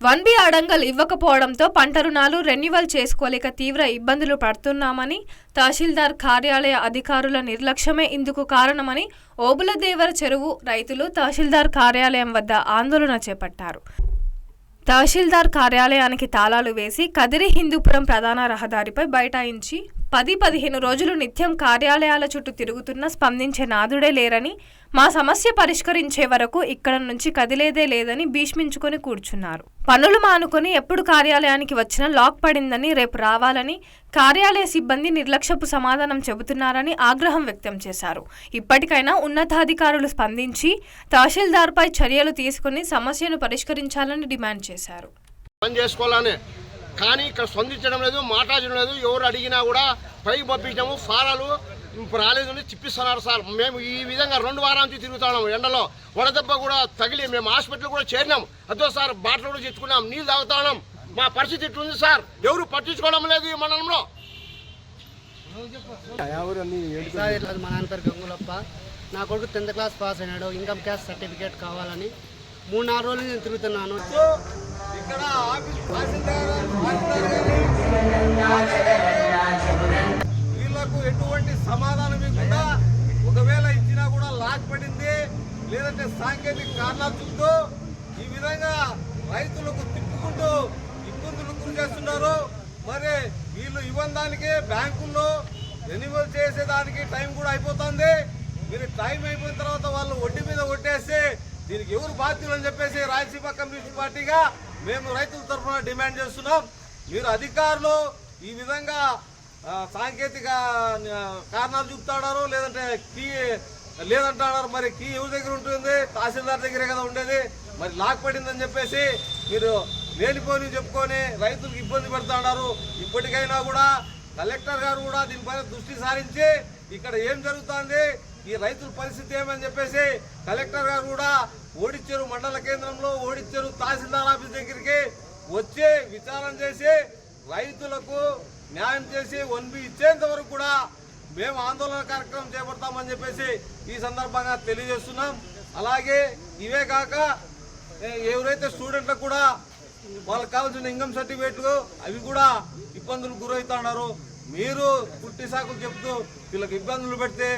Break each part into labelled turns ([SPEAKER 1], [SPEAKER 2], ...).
[SPEAKER 1] One B adangal ఇవ్వకపోవడంతో పంట రుణాలు రెన్యువల్ చేసుకోలేక తీవ్ర ఇబ్బందులు పడుతున్నామని తహసీల్దార్ కార్యాలయ అధికారుల నిర్లక్ష్యమే ఇందుకు కారణమని ఓబులదేవర చెరువు రైతులు తహసీల్దార్ కార్యాలయం వద్ద ఆందోళన చేపట్టారు. తహసీల్దార్ కార్యాలయానికి తాళాలు వేసి కదిరి హిందూపురం ప్రధాన రహదారిపై బైఠాయించి పది పదిహేను రోజులు నిత్యం కార్యాలయాల చుట్టూ తిరుగుతున్నా స్పందించే నాదుడే లేరని మా సమస్య పరిష్కరించే వరకు ఇక్కడ నుంచి కదిలేదే లేదని భీష్మించుకొని కూర్చున్నారు. పనులు మానుకొని ఎప్పుడు కార్యాలయానికి వచ్చినా లాక్ పడిందని రేపు రావాలని కార్యాలయ సిబ్బంది నిర్లక్ష్యపు సమాధానం చెబుతున్నారని ఆగ్రహం వ్యక్తం చేశారు. ఇప్పటికైనా ఉన్నతాధికారులు స్పందించి తహసీల్దార్పై చర్యలు తీసుకుని సమస్యను పరిష్కరించాలని డిమాండ్ చేశారు.
[SPEAKER 2] కానీ ఇక్కడ స్పందించడం లేదు మాట్లాడడం లేదు. ఎవరు అడిగినా కూడా పైకి పంపించాము. ఫారాలు ఇప్పుడు రాలేదు అని చిప్పిస్తున్నారు సార్. మేము ఈ విధంగా రెండు వారాల నుంచి తిరుగుతున్నాము ఎండలో. వడదెబ్బ కూడా తగిలి మేము హాస్పిటల్ కూడా చేరినాం అదో సార్ బాటలు కూడా తెచ్చుకున్నాం నీళ్ళు తాగుతున్నాం మా పరిస్థితి ఇట్లుంది సార్? ఎవరు పట్టించుకోవడం లేదు ఈ మండలంలో.
[SPEAKER 3] మా నాన్న పేరు గంగులప్ప. నా కొడుకు టెన్త్ క్లాస్ పాస్ అయినాడు. ఇన్కమ్ క్యాస్ట్ సర్టిఫికేట్ కావాలని మూడు నాలుగు రోజులు నేను తిరుగుతున్నాను.
[SPEAKER 2] ఇక్కడ ఆఫీస్ తహసీల్దార్ వీళ్ళకు ఎటువంటి సమాధానం ఇవ్వకుండా ఒకవేళ ఇచ్చినా కూడా లాక్ పడింది లేదంటే సాంకేతిక కారణాలు చూస్తూ ఈ విధంగా రైతులకు తిప్పుకుంటూ ఇబ్బందులు గురి చేస్తున్నారు. మరి వీళ్ళు ఇవ్వని దానికి బ్యాంకుల్లో రెన్యువల్ చేసేదానికి టైం కూడా అయిపోతుంది. మీరు టైం అయిపోయిన తర్వాత వాళ్ళు వడ్డీ మీద కొట్టేసి దీనికి ఎవరు బాధ్యులు అని చెప్పేసి రాయలసీమ కమ్యూనిస్ట్ పార్టీగా మేము రైతుల తరఫున డిమాండ్ చేస్తున్నాం. మీరు అధికారులు ఈ విధంగా సాంకేతిక కారణాలు చూపుతాడారు లేదంటే కీ లేదంటాడారు మరి కీ ఎవరి దగ్గర ఉంటుంది? తహసీల్దార్ దగ్గరే కదా ఉండేది. మరి లాక్ పడిందని చెప్పేసి మీరు లేనిపోని చెప్పుకొని రైతులకు ఇబ్బంది పెడుతున్నారు ఇప్పటికైనా కూడా కలెక్టర్ గారు కూడా దీనిపైన దృష్టి సారించి ఇక్కడ ఏం జరుగుతుంది? ఈ రైతుల పరిస్థితి ఏమని చెప్పేసి కలెక్టర్ గారు కూడా ఓడిచ్చారు మండల కేంద్రంలో ఓడిచ్చారు తహసీల్దార్ ఆఫీస్ దగ్గరికి వచ్చి విచారణ చేసి రైతులకు న్యాయం చేసి వన్ బి ఇచ్చేంత వరకు కూడా మేము ఆందోళన కార్యక్రమం చేపడతామని చెప్పేసి ఈ సందర్భంగా తెలియజేస్తున్నాం. అలాగే ఇవే కాక ఎవరైతే స్టూడెంట్లకు కూడా వాళ్ళకి కావాల్సిన ఇన్కమ్ సర్టిఫికేట్లు అవి కూడా ఇబ్బందులు గురవుతున్నారు. మీరు పుట్టి సాకులు చెప్తూ వీళ్ళకి ఇబ్బందులు పెడితే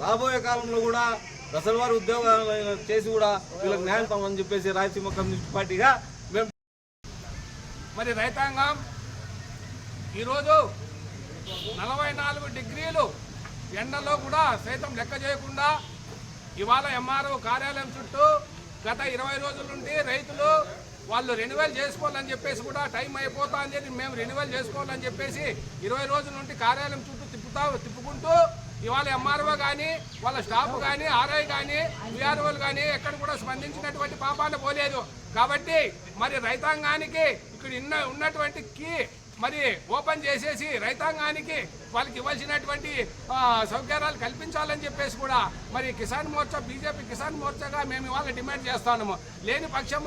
[SPEAKER 2] రాబోయే కాలంలో కూడా దశల వారి ఉద్యోగాలు చేసి కూడా వీళ్ళకి న్యాయం అని చెప్పేసి రాయలసీమ కమ్యూనిస్ట్ పార్టీగా మేము
[SPEAKER 4] మరి రైతాంగం ఈరోజు నలభై నాలుగు డిగ్రీలు ఎండలో కూడా సైతం లెక్క చేయకుండా ఇవాళ ఎంఆర్ఓ కార్యాలయం చుట్టూ గత ఇరవై రోజుల నుండి రైతులు వాళ్ళు రెన్యువల్ చేసుకోవాలని చెప్పేసి కూడా టైం అయిపోతా అని మేము రెన్యువల్ చేసుకోవాలని చెప్పేసి ఇరవై రోజుల నుండి కార్యాలయం చుట్టూ తిప్పుతా తిప్పుకుంటూ ఇవాళ ఎంఆర్ఓ కానీ వాళ్ళ స్టాఫ్ కానీ ఆర్ఐ కానీ విఆర్ఓలు కానీ ఎక్కడ కూడా స్పందించినటువంటి పాపాన పోలేదు. కాబట్టి మరి రైతాంగానికి ఇక్కడ ఉన్న ఉన్నటువంటి కీ మరి ఓపెన్ చేసేసి రైతాంగానికి వాళ్ళకి ఇవ్వాల్సినటువంటి సౌకర్యాలు కల్పించాలని చెప్పేసి కూడా మరి కిసాన్ మోర్చా బీజేపీ కిసాన్ మోర్చాగా మేము ఇవాళ డిమాండ్ చేస్తాము లేని పక్షం